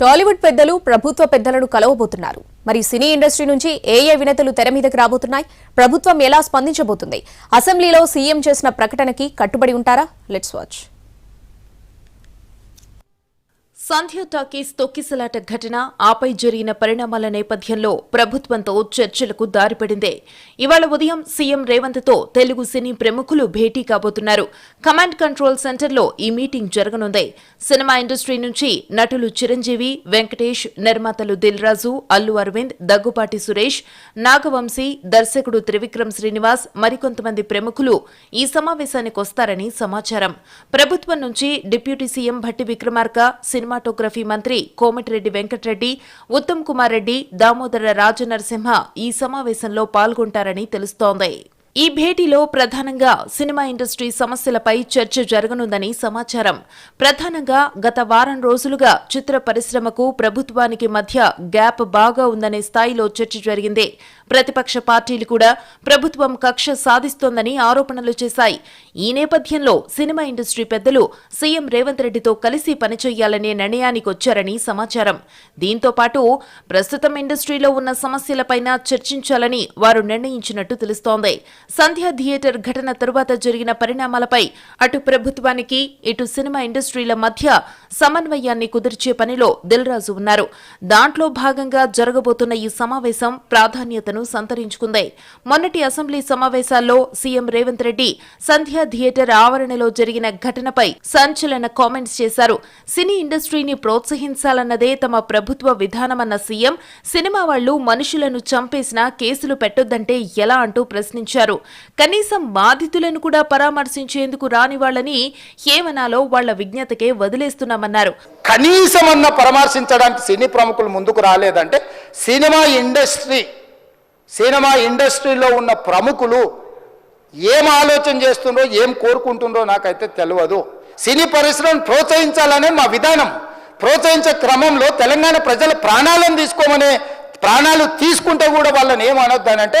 టాలీవుడ్ పెద్దలు ప్రభుత్వ పెద్దలను కలవబోతున్నారు. మరి సినీ ఇండస్ట్రీ నుంచి ఏ ఏ వినతులు తెర మీదకి రాబోతున్నాయి? ప్రభుత్వం ఎలా స్పందించబోతుంది? అసెంబ్లీలో సీఎం చేసిన ప్రకటనకి కట్టుబడి ఉంటారా? లెట్స్ వాచ్ సంధ్య టాకీస్ తొక్కిసలాట ఘటన ఆపై జరిగిన పరిణామాల నేపథ్యంలో ప్రభుత్వంతో చర్చలకు దారిపడిందే. ఇవాళ ఉదయం సీఎం రేవంత్తో తెలుగు సినీ ప్రముఖులు భేటీ కాబోతున్నారు. కమాండ్ కంట్రోల్ సెంటర్లో ఈ మీటింగ్ జరగనుంది. సినిమా ఇండస్ట్రీ నుంచి నటులు చిరంజీవి వెంకటేష్ నిర్మాతలు దిల్ రాజు అల్లు అరవింద్ దగ్గుపాటి సురేష్ నాగవంశీ దర్శకుడు త్రివిక్రమ్ శ్రీనివాస్ మరికొంతమంది ప్రముఖులు ఈ సమావేశానికి వస్తారని సమాచారం. ప్రభుత్వం నుంచి deputy CM Bhatti Vikramarka cinema cinematography మంత్రి కోమటిరెడ్డి వెంకటరెడ్డి ఉత్తమ్ కుమార్ రెడ్డి దామోదర రాజనరసింహ ఈ సమావేశంలో పాల్గొంటారని తెలుస్తోంది. ఈ భేటీలో ప్రధానంగా సినిమా ఇండస్ట్రీ సమస్యలపై చర్చ జరగనుందని సమాచారం. ప్రధానంగా గత వారం రోజులుగా చిత్ర పరిశ్రమకు ప్రభుత్వానికి మధ్య గ్యాప్ బాగా ఉందనే స్థాయిలో చర్చ జరిగింది. ప్రతిపక్ష పార్టీలు కూడా ప్రభుత్వం కక్ష సాధిస్తోందని ఆరోపణలు చేశాయి. ఈ నేపథ్యంలో సినిమా ఇండస్ట్రీ పెద్దలు సీఎం రేవంత్ రెడ్డితో కలిసి పనిచేయాలనే నిర్ణయానికి వచ్చారని సమాచారం. దీంతో పాటు ప్రస్తుతం ఇండస్ట్రీలో ఉన్న సమస్యలపైన చర్చించాలని వారు నిర్ణయించినట్టు తెలుస్తోంది. సంధ్యా థియేటర్ ఘటన తరువాత జరిగిన పరిణామాలపై అటు ప్రభుత్వానికి ఇటు సినిమా ఇండస్ట్రీల మధ్య సమన్వయాన్ని కుదిర్చే పనిలో దిల్ రాజు ఉన్నారు. దాంట్లో భాగంగా జరగబోతున్న ఈ సమావేశం ప్రాధాన్యతను సంతరించుకుంది. మొన్నటి అసెంబ్లీ సమావేశాల్లో సీఎం రేవంత్ రెడ్డి సంధ్యా థియేటర్ ఆవరణలో జరిగిన ఘటనపై సంచలన కామెంట్స్ చేశారు. సినీ ఇండస్ట్రీని ప్రోత్సహించాలన్నదే తమ ప్రభుత్వ విధానమన్న సీఎం సినిమా వాళ్ళు మనుషులను చంపేసినా కేసులు పెట్టొద్దంటే ఎలా అంటూ ప్రశ్నించారు. కనీసం బాధితులను కూడా పరామర్శించేందుకు రాని వాళ్ళని ఏమనాలో వాళ్ళ విజ్ఞతకే వదిలేస్తున్నామన్నారు. కనీసం అన్న పరామర్శించడానికి సినీ ప్రముఖులు ముందుకు రాలేదంటే సినిమా ఇండస్ట్రీ సినిమా ఇండస్ట్రీలో ఉన్న ప్రముఖులు ఏం ఆలోచన చేస్తుండ్రో ఏం కోరుకుంటుండ్రో నాకైతే తెలియదు సినీ పరిశ్రమను ప్రోత్సహించాలనే మా విధానం ప్రోత్సహించే క్రమంలో తెలంగాణ ప్రజల ప్రాణాలను తీసుకోమనే ప్రాణాలు తీసుకుంటే కూడా వాళ్ళని ఏమనొద్దానంటే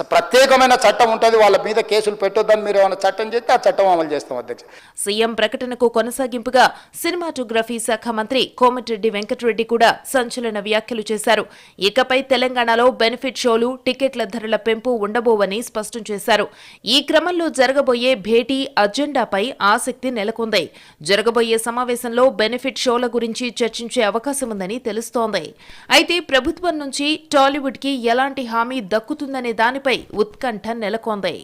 ప్రత్యేకమైన చట్టం ఉంటుంది వాళ్ళ మీద కేసులు పెట్టొద్దని మీరు ఏమైనా చట్టం చేస్తే ఆ చట్టం అమలు చేస్తాం అధ్యక్ష. సీఎం ప్రకటనకు కొనసాగింపుగా సినిమాటోగ్రఫీ శాఖ మంత్రి కోమటిరెడ్డి వెంకటరెడ్డి కూడా సంచలన వ్యాఖ్యలు చేశారు. ఇకపై తెలంగాణలో బెనిఫిట్ షోలు టికెట్ల ధరల పెంపు ఉండబోవని స్పష్టం చేశారు. ఈ క్రమంలో జరగబోయే భేటీ అజెండాపై ఆసక్తి నెలకొంది. జరగబోయే సమావేశంలో బెనిఫిట్ షోల గురించి చర్చించే అవకాశం ఉందని తెలుస్తోంది. అయితే ప్రభుత్వం నుంచి టాలీవుడ్కి ఎలాంటి హామీ దక్కుతుందనే దాని దానిపై ఉత్కంఠ నెలకొంది.